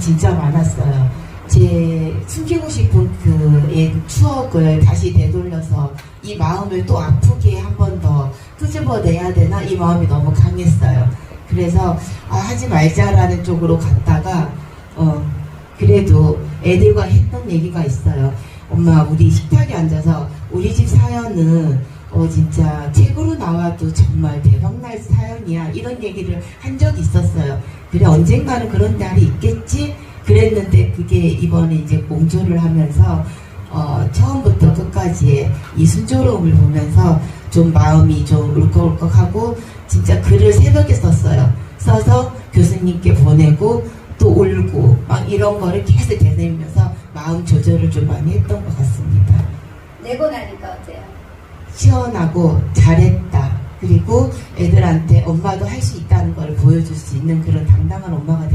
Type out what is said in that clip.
진짜 많았어요. 제 숨기고 싶은 그의 추억을 다시 되돌려서 이 마음을 또 아프게 한 번 더 끄집어내야 되나 이 마음이 너무 강했어요. 그래서 아, 하지 말자라는 쪽으로 갔다가 어, 그래도 애들과 했던 얘기가 있어요. 엄마 우리 식탁에 앉아서 우리 집 사연은 어 진짜 책으로 나와도 정말 대박날 사연이야 이런 얘기를 한 적이 있었어요. 그래 언젠가는 그런 날이 있겠지 그랬는데 그게 이번에 이제 공조를 하면서 어 처음부터 끝까지의 이 순조로움을 보면서 좀 마음이 좀 울컥울컥하고 진짜 글을 새벽에 썼어요. 써서 교수님께 보내고 또 울고 막 이런 거를 계속 되새면서 마음 조절을 좀 많이 했던 것 같습니다. 내고 나니까 어때요? 시원하고 잘했다. 그리고 애들한테 엄마도 할 수 있다는 걸 보여줄 수 있는 그런 당당한 엄마가.